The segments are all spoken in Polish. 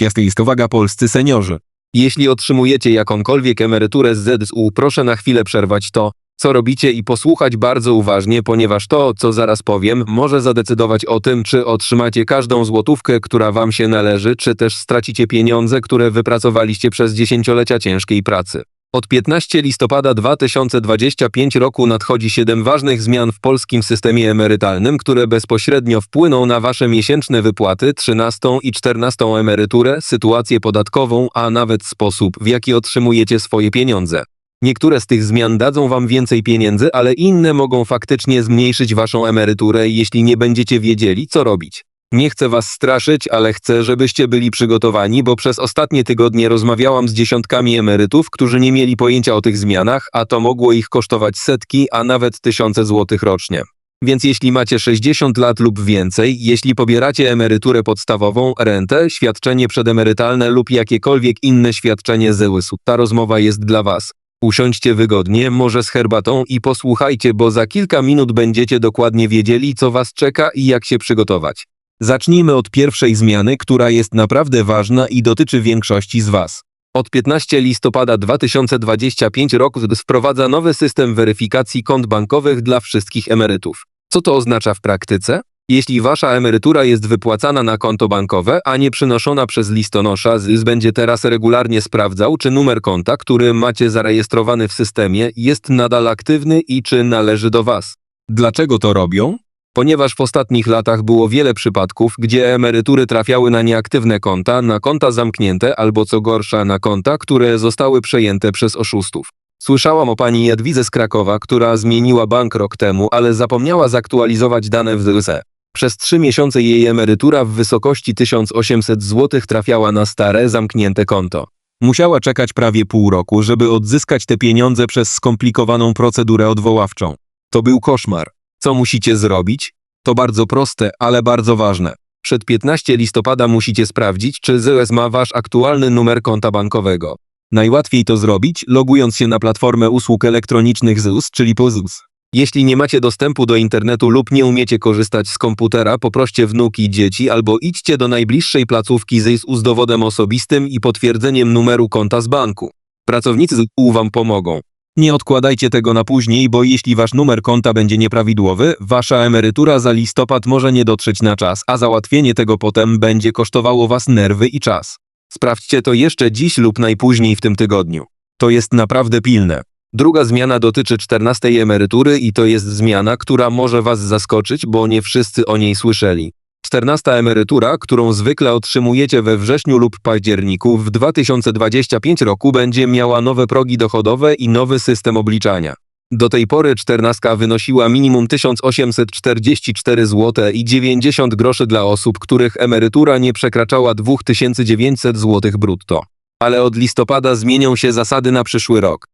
Piastejska uwaga polscy seniorzy. Jeśli otrzymujecie jakąkolwiek emeryturę z ZSU, proszę na chwilę przerwać to, co robicie i posłuchać bardzo uważnie, ponieważ to, co zaraz powiem, może zadecydować o tym, czy otrzymacie każdą złotówkę, która wam się należy, czy też stracicie pieniądze, które wypracowaliście przez dziesięciolecia ciężkiej pracy. Od 15 listopada 2025 roku nadchodzi 7 ważnych zmian w polskim systemie emerytalnym, które bezpośrednio wpłyną na wasze miesięczne wypłaty, 13 i 14 emeryturę, sytuację podatkową, a nawet sposób, w jaki otrzymujecie swoje pieniądze. Niektóre z tych zmian dadzą wam więcej pieniędzy, ale inne mogą faktycznie zmniejszyć waszą emeryturę, jeśli nie będziecie wiedzieli, co robić. Nie chcę was straszyć, ale chcę, żebyście byli przygotowani, bo przez ostatnie tygodnie rozmawiałam z dziesiątkami emerytów, którzy nie mieli pojęcia o tych zmianach, a to mogło ich kosztować setki, a nawet tysiące złotych rocznie. Więc jeśli macie 60 lat lub więcej, jeśli pobieracie emeryturę podstawową, rentę, świadczenie przedemerytalne lub jakiekolwiek inne świadczenie z EWS-u, ta rozmowa jest dla was. Usiądźcie wygodnie, może z herbatą i posłuchajcie, bo za kilka minut będziecie dokładnie wiedzieli, co was czeka i jak się przygotować. Zacznijmy od pierwszej zmiany, która jest naprawdę ważna i dotyczy większości z Was. Od 15 listopada 2025 roku wprowadza nowy system weryfikacji kont bankowych dla wszystkich emerytów. Co to oznacza w praktyce? Jeśli Wasza emerytura jest wypłacana na konto bankowe, a nie przynoszona przez listonosza, ZYS będzie teraz regularnie sprawdzał, czy numer konta, który macie zarejestrowany w systemie, jest nadal aktywny i czy należy do Was. Dlaczego to robią? Ponieważ w ostatnich latach było wiele przypadków, gdzie emerytury trafiały na nieaktywne konta, na konta zamknięte albo co gorsza na konta, które zostały przejęte przez oszustów. Słyszałam o pani Jadwidze z Krakowa, która zmieniła bank rok temu, ale zapomniała zaktualizować dane w ZUSE. Przez trzy miesiące jej emerytura w wysokości 1800 zł trafiała na stare, zamknięte konto. Musiała czekać prawie pół roku, żeby odzyskać te pieniądze przez skomplikowaną procedurę odwoławczą. To był koszmar. Co musicie zrobić? To bardzo proste, ale bardzo ważne. Przed 15 listopada musicie sprawdzić, czy ZUS ma wasz aktualny numer konta bankowego. Najłatwiej to zrobić, logując się na platformę usług elektronicznych ZUS, czyli POZUS. Jeśli nie macie dostępu do internetu lub nie umiecie korzystać z komputera, poproście wnuki, dzieci albo idźcie do najbliższej placówki ZUS z dowodem osobistym i potwierdzeniem numeru konta z banku. Pracownicy ZUS wam pomogą. Nie odkładajcie tego na później, bo jeśli wasz numer konta będzie nieprawidłowy, wasza emerytura za listopad może nie dotrzeć na czas, a załatwienie tego potem będzie kosztowało was nerwy i czas. Sprawdźcie to jeszcze dziś lub najpóźniej w tym tygodniu. To jest naprawdę pilne. Druga zmiana dotyczy 14 emerytury i to jest zmiana, która może was zaskoczyć, bo nie wszyscy o niej słyszeli. 14 emerytura, którą zwykle otrzymujecie we wrześniu lub październiku w 2025 roku będzie miała nowe progi dochodowe i nowy system obliczania. Do tej pory 14 wynosiła minimum 1844 zł i 90 groszy dla osób, których emerytura nie przekraczała 2900 zł brutto. Ale od listopada zmienią się zasady na przyszły rok.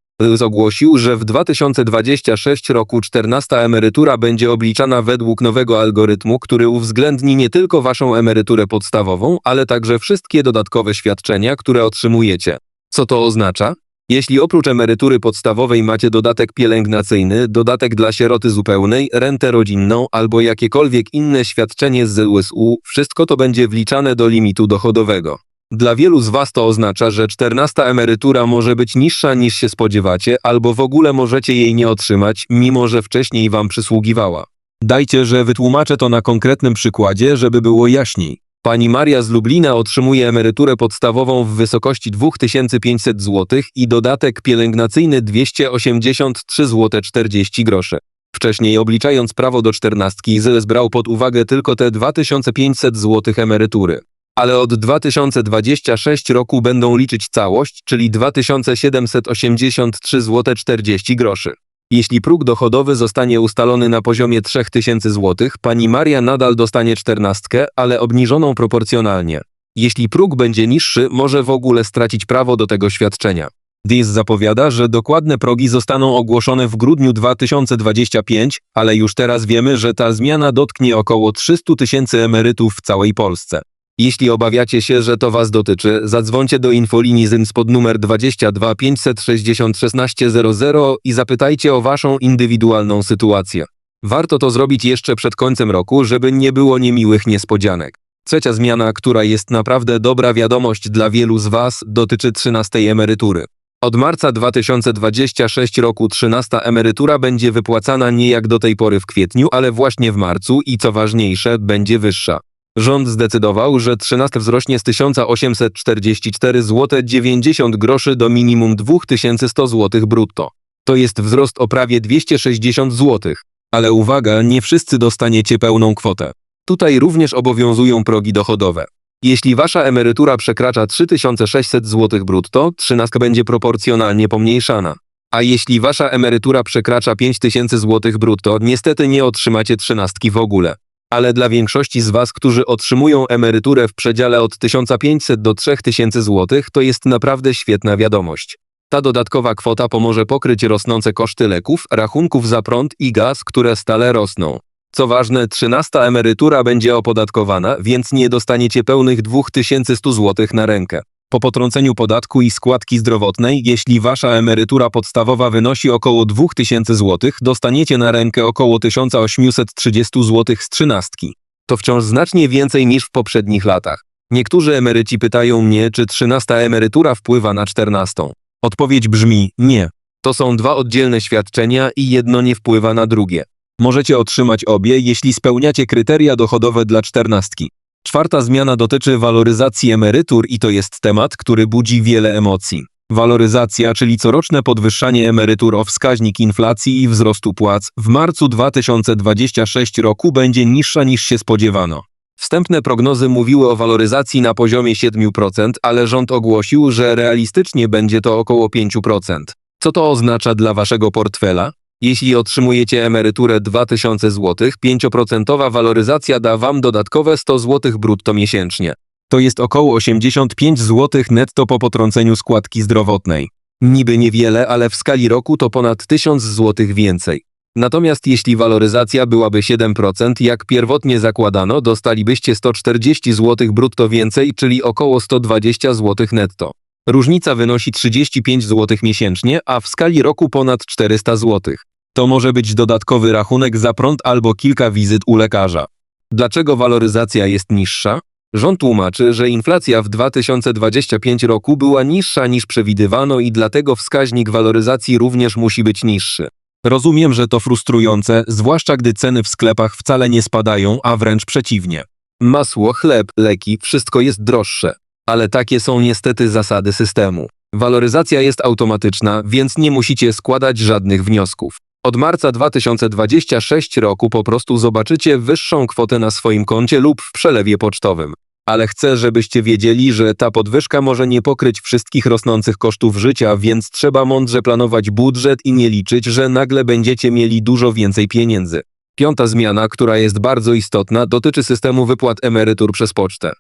Ogłosił, że w 2026 roku 14 emerytura będzie obliczana według nowego algorytmu, który uwzględni nie tylko waszą emeryturę podstawową, ale także wszystkie dodatkowe świadczenia, które otrzymujecie. Co to oznacza? Jeśli oprócz emerytury podstawowej macie dodatek pielęgnacyjny, dodatek dla sieroty zupełnej, rentę rodzinną albo jakiekolwiek inne świadczenie z ZUS-u, wszystko to będzie wliczane do limitu dochodowego. Dla wielu z Was to oznacza, że 14 emerytura może być niższa niż się spodziewacie, albo w ogóle możecie jej nie otrzymać, mimo że wcześniej Wam przysługiwała. Dajcie, że wytłumaczę to na konkretnym przykładzie, żeby było jaśniej. Pani Maria z Lublina otrzymuje emeryturę podstawową w wysokości 2500 zł i dodatek pielęgnacyjny 283 zł 40 groszy. Wcześniej obliczając prawo do czternastki ZS brał pod uwagę tylko te 2500 zł emerytury ale od 2026 roku będą liczyć całość, czyli 2783 zł 40 groszy. Jeśli próg dochodowy zostanie ustalony na poziomie 3000 zł, pani Maria nadal dostanie czternastkę, ale obniżoną proporcjonalnie. Jeśli próg będzie niższy, może w ogóle stracić prawo do tego świadczenia. DIS zapowiada, że dokładne progi zostaną ogłoszone w grudniu 2025, ale już teraz wiemy, że ta zmiana dotknie około 300 tysięcy emerytów w całej Polsce. Jeśli obawiacie się, że to Was dotyczy, zadzwońcie do infolinii ZYNS pod numer 22 560 1600 i zapytajcie o Waszą indywidualną sytuację. Warto to zrobić jeszcze przed końcem roku, żeby nie było niemiłych niespodzianek. Trzecia zmiana, która jest naprawdę dobra wiadomość dla wielu z Was, dotyczy 13 emerytury. Od marca 2026 roku 13 emerytura będzie wypłacana nie jak do tej pory w kwietniu, ale właśnie w marcu i co ważniejsze, będzie wyższa. Rząd zdecydował, że 13 wzrośnie z 1844 zł 90 groszy do minimum 2100 zł brutto. To jest wzrost o prawie 260 zł. Ale uwaga, nie wszyscy dostaniecie pełną kwotę. Tutaj również obowiązują progi dochodowe. Jeśli wasza emerytura przekracza 3600 zł brutto, trzynastka będzie proporcjonalnie pomniejszana. A jeśli wasza emerytura przekracza 5000 zł brutto, niestety nie otrzymacie trzynastki w ogóle. Ale dla większości z was, którzy otrzymują emeryturę w przedziale od 1500 do 3000 zł, to jest naprawdę świetna wiadomość. Ta dodatkowa kwota pomoże pokryć rosnące koszty leków, rachunków za prąd i gaz, które stale rosną. Co ważne, 13 emerytura będzie opodatkowana, więc nie dostaniecie pełnych 2100 zł na rękę. Po potrąceniu podatku i składki zdrowotnej, jeśli wasza emerytura podstawowa wynosi około 2000 zł, dostaniecie na rękę około 1830 zł z trzynastki. To wciąż znacznie więcej niż w poprzednich latach. Niektórzy emeryci pytają mnie, czy 13 emerytura wpływa na 14. Odpowiedź brzmi nie. To są dwa oddzielne świadczenia i jedno nie wpływa na drugie. Możecie otrzymać obie, jeśli spełniacie kryteria dochodowe dla czternastki. Czwarta zmiana dotyczy waloryzacji emerytur i to jest temat, który budzi wiele emocji. Waloryzacja, czyli coroczne podwyższanie emerytur o wskaźnik inflacji i wzrostu płac, w marcu 2026 roku będzie niższa niż się spodziewano. Wstępne prognozy mówiły o waloryzacji na poziomie 7%, ale rząd ogłosił, że realistycznie będzie to około 5%. Co to oznacza dla waszego portfela? Jeśli otrzymujecie emeryturę 2000 zł, 5% waloryzacja da wam dodatkowe 100 zł brutto miesięcznie. To jest około 85 zł netto po potrąceniu składki zdrowotnej. Niby niewiele, ale w skali roku to ponad 1000 zł więcej. Natomiast jeśli waloryzacja byłaby 7%, jak pierwotnie zakładano, dostalibyście 140 zł brutto więcej, czyli około 120 zł netto. Różnica wynosi 35 zł miesięcznie, a w skali roku ponad 400 zł. To może być dodatkowy rachunek za prąd albo kilka wizyt u lekarza. Dlaczego waloryzacja jest niższa? Rząd tłumaczy, że inflacja w 2025 roku była niższa niż przewidywano i dlatego wskaźnik waloryzacji również musi być niższy. Rozumiem, że to frustrujące, zwłaszcza gdy ceny w sklepach wcale nie spadają, a wręcz przeciwnie. Masło, chleb, leki, wszystko jest droższe. Ale takie są niestety zasady systemu. Waloryzacja jest automatyczna, więc nie musicie składać żadnych wniosków. Od marca 2026 roku po prostu zobaczycie wyższą kwotę na swoim koncie lub w przelewie pocztowym. Ale chcę, żebyście wiedzieli, że ta podwyżka może nie pokryć wszystkich rosnących kosztów życia, więc trzeba mądrze planować budżet i nie liczyć, że nagle będziecie mieli dużo więcej pieniędzy. Piąta zmiana, która jest bardzo istotna, dotyczy systemu wypłat emerytur przez pocztę.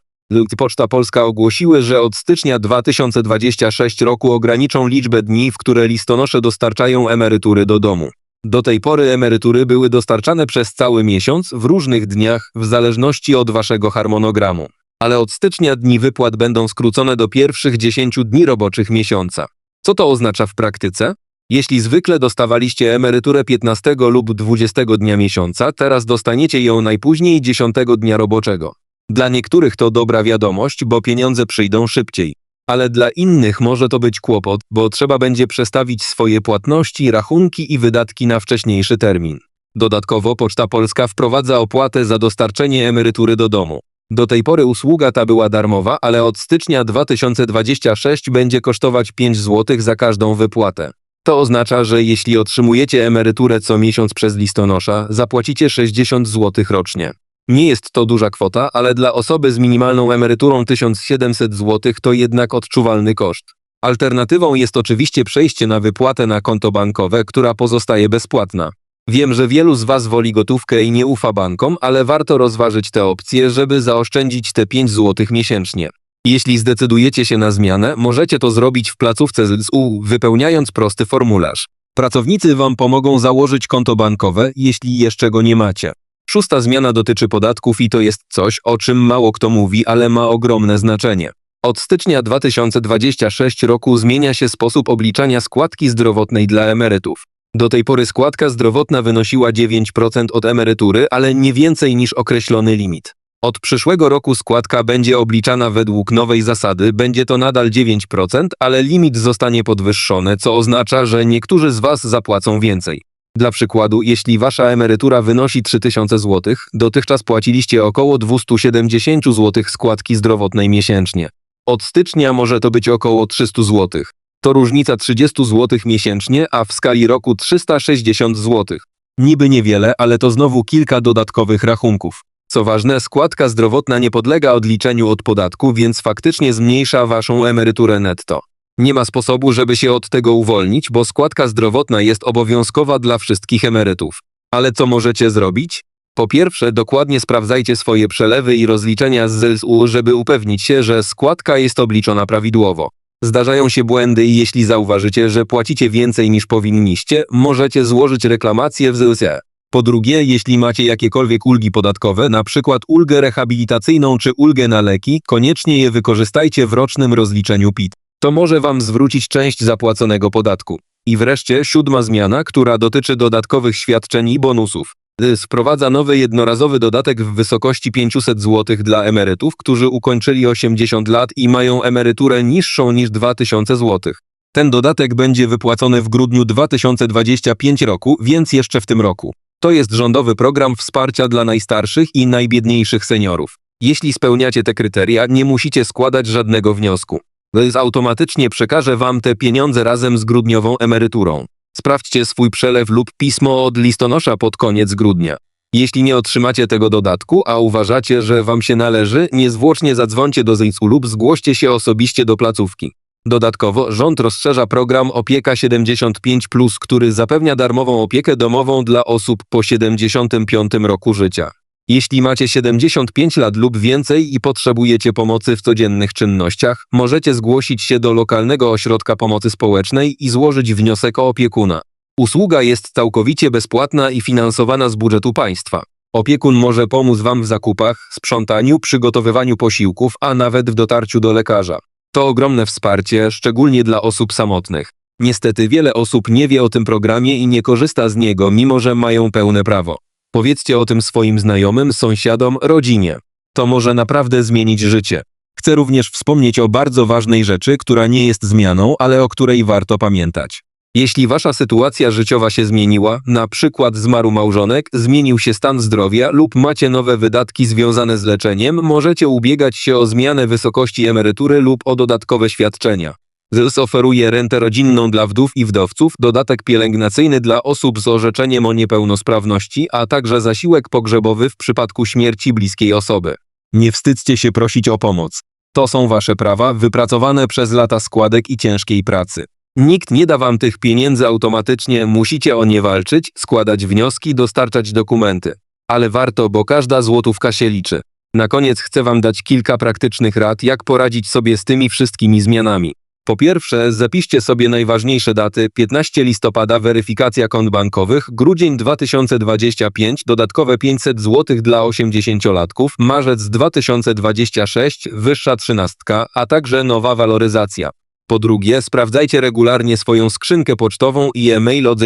Poczta Polska ogłosiły, że od stycznia 2026 roku ograniczą liczbę dni, w które listonosze dostarczają emerytury do domu. Do tej pory emerytury były dostarczane przez cały miesiąc w różnych dniach w zależności od waszego harmonogramu. Ale od stycznia dni wypłat będą skrócone do pierwszych 10 dni roboczych miesiąca. Co to oznacza w praktyce? Jeśli zwykle dostawaliście emeryturę 15 lub 20 dnia miesiąca, teraz dostaniecie ją najpóźniej 10 dnia roboczego. Dla niektórych to dobra wiadomość, bo pieniądze przyjdą szybciej. Ale dla innych może to być kłopot, bo trzeba będzie przestawić swoje płatności, rachunki i wydatki na wcześniejszy termin. Dodatkowo Poczta Polska wprowadza opłatę za dostarczenie emerytury do domu. Do tej pory usługa ta była darmowa, ale od stycznia 2026 będzie kosztować 5 zł za każdą wypłatę. To oznacza, że jeśli otrzymujecie emeryturę co miesiąc przez listonosza, zapłacicie 60 zł rocznie. Nie jest to duża kwota, ale dla osoby z minimalną emeryturą 1700 zł to jednak odczuwalny koszt. Alternatywą jest oczywiście przejście na wypłatę na konto bankowe, która pozostaje bezpłatna. Wiem, że wielu z Was woli gotówkę i nie ufa bankom, ale warto rozważyć tę opcję, żeby zaoszczędzić te 5 zł miesięcznie. Jeśli zdecydujecie się na zmianę, możecie to zrobić w placówce ZSU, wypełniając prosty formularz. Pracownicy Wam pomogą założyć konto bankowe, jeśli jeszcze go nie macie. Szósta zmiana dotyczy podatków i to jest coś, o czym mało kto mówi, ale ma ogromne znaczenie. Od stycznia 2026 roku zmienia się sposób obliczania składki zdrowotnej dla emerytów. Do tej pory składka zdrowotna wynosiła 9% od emerytury, ale nie więcej niż określony limit. Od przyszłego roku składka będzie obliczana według nowej zasady, będzie to nadal 9%, ale limit zostanie podwyższony, co oznacza, że niektórzy z Was zapłacą więcej. Dla przykładu, jeśli Wasza emerytura wynosi 3000 zł, dotychczas płaciliście około 270 zł składki zdrowotnej miesięcznie. Od stycznia może to być około 300 zł. To różnica 30 zł miesięcznie, a w skali roku 360 zł. Niby niewiele, ale to znowu kilka dodatkowych rachunków. Co ważne, składka zdrowotna nie podlega odliczeniu od podatku, więc faktycznie zmniejsza waszą emeryturę netto. Nie ma sposobu, żeby się od tego uwolnić, bo składka zdrowotna jest obowiązkowa dla wszystkich emerytów. Ale co możecie zrobić? Po pierwsze, dokładnie sprawdzajcie swoje przelewy i rozliczenia z ZSU, żeby upewnić się, że składka jest obliczona prawidłowo. Zdarzają się błędy i jeśli zauważycie, że płacicie więcej niż powinniście, możecie złożyć reklamację w ZUSE. Po drugie, jeśli macie jakiekolwiek ulgi podatkowe, przykład ulgę rehabilitacyjną czy ulgę na leki, koniecznie je wykorzystajcie w rocznym rozliczeniu PIT. To może Wam zwrócić część zapłaconego podatku. I wreszcie siódma zmiana, która dotyczy dodatkowych świadczeń i bonusów. Y, Wprowadza nowy jednorazowy dodatek w wysokości 500 zł dla emerytów, którzy ukończyli 80 lat i mają emeryturę niższą niż 2000 zł. Ten dodatek będzie wypłacony w grudniu 2025 roku, więc jeszcze w tym roku. To jest rządowy program wsparcia dla najstarszych i najbiedniejszych seniorów. Jeśli spełniacie te kryteria, nie musicie składać żadnego wniosku. ZUS automatycznie przekaże Wam te pieniądze razem z grudniową emeryturą. Sprawdźcie swój przelew lub pismo od listonosza pod koniec grudnia. Jeśli nie otrzymacie tego dodatku, a uważacie, że Wam się należy, niezwłocznie zadzwońcie do ZUS-u lub zgłoście się osobiście do placówki. Dodatkowo rząd rozszerza program Opieka 75, który zapewnia darmową opiekę domową dla osób po 75 roku życia. Jeśli macie 75 lat lub więcej i potrzebujecie pomocy w codziennych czynnościach, możecie zgłosić się do lokalnego ośrodka pomocy społecznej i złożyć wniosek o opiekuna. Usługa jest całkowicie bezpłatna i finansowana z budżetu państwa. Opiekun może pomóc Wam w zakupach, sprzątaniu, przygotowywaniu posiłków, a nawet w dotarciu do lekarza. To ogromne wsparcie, szczególnie dla osób samotnych. Niestety wiele osób nie wie o tym programie i nie korzysta z niego, mimo że mają pełne prawo. Powiedzcie o tym swoim znajomym, sąsiadom, rodzinie. To może naprawdę zmienić życie. Chcę również wspomnieć o bardzo ważnej rzeczy, która nie jest zmianą, ale o której warto pamiętać. Jeśli wasza sytuacja życiowa się zmieniła, na przykład zmarł małżonek, zmienił się stan zdrowia lub macie nowe wydatki związane z leczeniem, możecie ubiegać się o zmianę wysokości emerytury lub o dodatkowe świadczenia. ZUS oferuje rentę rodzinną dla wdów i wdowców, dodatek pielęgnacyjny dla osób z orzeczeniem o niepełnosprawności, a także zasiłek pogrzebowy w przypadku śmierci bliskiej osoby. Nie wstydźcie się prosić o pomoc. To są wasze prawa, wypracowane przez lata składek i ciężkiej pracy. Nikt nie da wam tych pieniędzy automatycznie, musicie o nie walczyć, składać wnioski, dostarczać dokumenty. Ale warto, bo każda złotówka się liczy. Na koniec chcę wam dać kilka praktycznych rad, jak poradzić sobie z tymi wszystkimi zmianami. Po pierwsze, zapiszcie sobie najważniejsze daty: 15 listopada weryfikacja kont bankowych, grudzień 2025 dodatkowe 500 zł dla 80-latków, marzec 2026 wyższa trzynastka, a także nowa waloryzacja. Po drugie, sprawdzajcie regularnie swoją skrzynkę pocztową i e-mail od.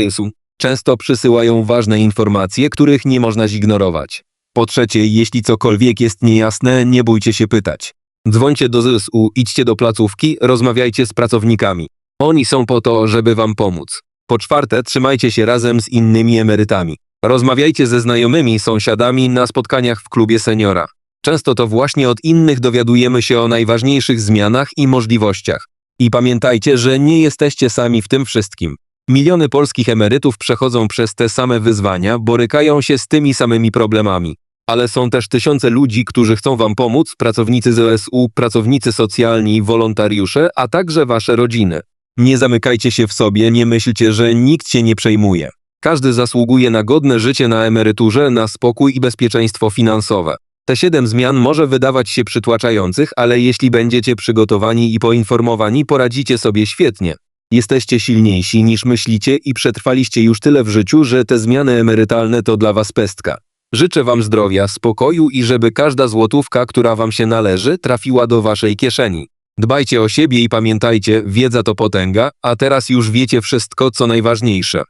Często przysyłają ważne informacje, których nie można zignorować. Po trzecie, jeśli cokolwiek jest niejasne, nie bójcie się pytać. Dzwońcie do ZUS-u, idźcie do placówki, rozmawiajcie z pracownikami. Oni są po to, żeby wam pomóc. Po czwarte, trzymajcie się razem z innymi emerytami. Rozmawiajcie ze znajomymi, sąsiadami na spotkaniach w klubie seniora. Często to właśnie od innych dowiadujemy się o najważniejszych zmianach i możliwościach. I pamiętajcie, że nie jesteście sami w tym wszystkim. Miliony polskich emerytów przechodzą przez te same wyzwania, borykają się z tymi samymi problemami. Ale są też tysiące ludzi, którzy chcą Wam pomóc, pracownicy ZSU, pracownicy socjalni, wolontariusze, a także Wasze rodziny. Nie zamykajcie się w sobie, nie myślcie, że nikt się nie przejmuje. Każdy zasługuje na godne życie na emeryturze, na spokój i bezpieczeństwo finansowe. Te siedem zmian może wydawać się przytłaczających, ale jeśli będziecie przygotowani i poinformowani, poradzicie sobie świetnie. Jesteście silniejsi niż myślicie i przetrwaliście już tyle w życiu, że te zmiany emerytalne to dla Was pestka. Życzę Wam zdrowia, spokoju i żeby każda złotówka, która Wam się należy, trafiła do Waszej kieszeni. Dbajcie o siebie i pamiętajcie, wiedza to potęga, a teraz już wiecie wszystko, co najważniejsze.